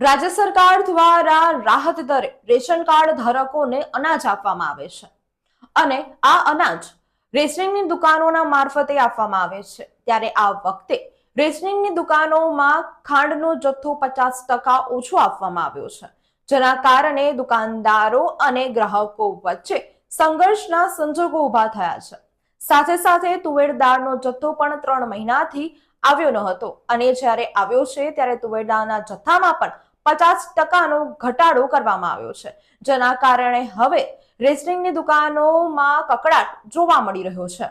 રાજ્ય સરકાર દ્વારા રાહત દરે રેશન કાર્ડ ધારકોને અનાજ આપવામાં આવે છે. અને આ અનાજ રેશનિંગની દુકાનોના મારફતે આપવામાં આવે છે. ત્યારે આ વખતે રેશનિંગની દુકાનોમાં ખાંડનો જથ્થો પચાસ ટકા ઓછો આપવામાં આવ્યો છે. જેના કારણે દુકાનદારો અને ગ્રાહકો વચ્ચે સંઘર્ષના સંજોગો ઊભા થયા છે. સાથે સાથે તુવેર દાળનો જથ્થો પણ ત્રણ મહિનાથી આવ્યો ન હતો. અને જ્યારે આવ્યો છે, ત્યારે તુવેર દાળના જથ્થામાં પણ પચાસ ટકાનો ઘટાડો કરવામાં આવ્યો છે. જેના કારણે હવે રેસલિંગની દુકાનોમાં કકડાટ જોવા મળી રહ્યો છે.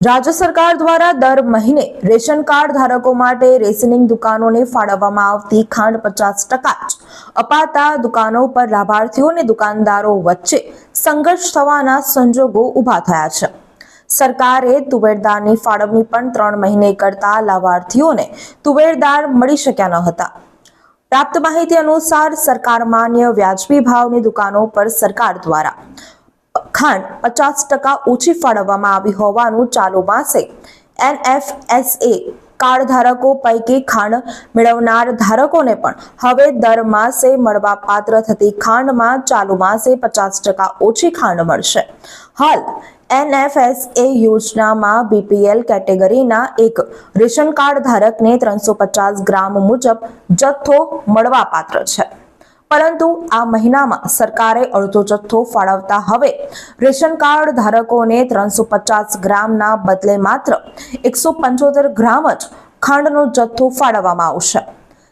રાજ્ય સરકાર દ્વારા દર મહિને રેશન કાર્ડ ધારકો માટે રેશનિંગ દુકાનોને ફાળવવામાં આવતી ખાંડ પચાસ ટકા જ અપાતા દુકાનો પર લાભાર્થીઓ અને દુકાનદારો વચ્ચે સંઘર્ષ થવાના સંજોગો ઊભા થયા છે. સરકારે તુવેરદારની ફાળવણી પણ ત્રણ મહિને કરતા લાભાર્થીઓને તુવેરદાર મળી શક્યા ન હતા. પ્રાપ્ત માહિતી અનુસાર સરકાર માન્ય વ્યાજબી ભાવની દુકાનો પર સરકાર દ્વારા ખાંડ પચાસ ટકા ઓછી ફાળવવામાં આવી હોવાનું ચાલુ માસે એનએફએસએ કાર્ડ ધારકો પૈકી ખાંડ મેળવનાર ધારકોને પણ હવે દર માસે મળવા પાત્ર થતી ખાંડમાં ચાલુ માસે પચાસ ટકા ઓછી ખાંડ મળશે. હાલ, એનએફએસએ યોજનામાં બીપીએલ કેટેગરીના એક રેશન કાર્ડ ધારકને ત્રણસો પચાસ ગ્રામ મુજબ જથ્થો મળવા પાત્ર છે. પરંતુ આ મહિનામાં સરકારે અડધો જથ્થો ફાળવતા હવે રેશન કાર્ડ ધારકોને ત્રણસો પચાસ ગ્રામના બદલે માત્ર એકસો પંચોતેર ગ્રામ જ ખાંડનો જથ્થો ફાળવવામાં આવશે.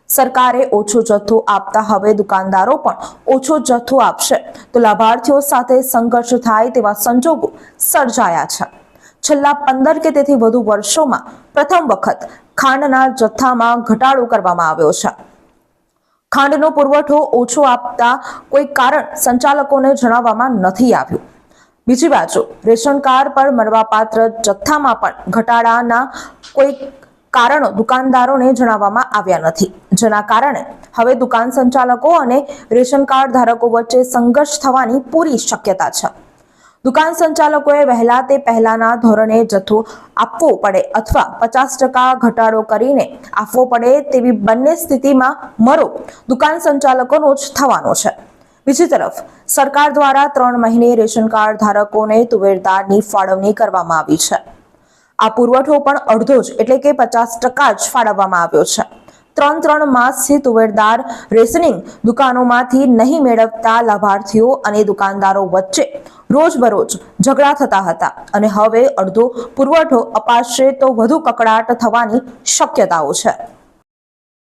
સરકારે ઓછો જથ્થો આપતા હવે દુકાનદારો પણ ઓછો જથ્થો આપશે તો લાભાર્થીઓ સાથે સંઘર્ષ થાય તેવા સંજોગો સર્જાયા છે. છેલ્લા પંદર કે તેથી વધુ વર્ષોમાં પ્રથમ વખત ખાંડના જથ્થામાં ઘટાડો કરવામાં આવ્યો છે. ખાંડનો પુરવઠો ઓછો આપતા કોઈ કારણ સંચાલકોને જણાવવામાં નથી આવ્યું. બીજી બાજુ, રેશન કાર્ડ પર મળવાપાત્ર જથ્થામાં પણ ઘટાડાના કોઈ કારણો દુકાનદારોને જણાવવામાં આવ્યા નથી. જેના કારણે હવે દુકાન સંચાલકો અને રેશન કાર્ડ ધારકો વચ્ચે સંઘર્ષ થવાની પૂરી શક્યતા છે. દુકાન સંચાલકોએ વહેલા તે પહેલાના ધોરણે જથ્થો આપવો પડે અથવા પચાસ ટકા ઘટાડો કરીને આપવો પડે તેવી બંને સ્થિતિમાં મરો દુકાન સંચાલકોનો જ થવાનો છે. બીજી તરફ, સરકાર દ્વારા ત્રણ મહિને રેશન કાર્ડ ધારકોને તુવેરદારની ફાળવણી કરવામાં આવી છે. આ પુરવઠો પણ અડધો જ એટલે કે પચાસ ટકા જ ફાળવવામાં આવ્યો છે. ત્રણ ત્રણ માસથી તુવેરદાર રેશનિંગ દુકાનોમાંથી નહીં મેળવતા લાભાર્થીઓ અને દુકાનદારો વચ્ચે રોજબરોજ ઝઘડા થતા હતા અને હવે અડધો પુરવઠો અપાશે તો વધુ કકડાટ થવાની શક્યતાઓ છે.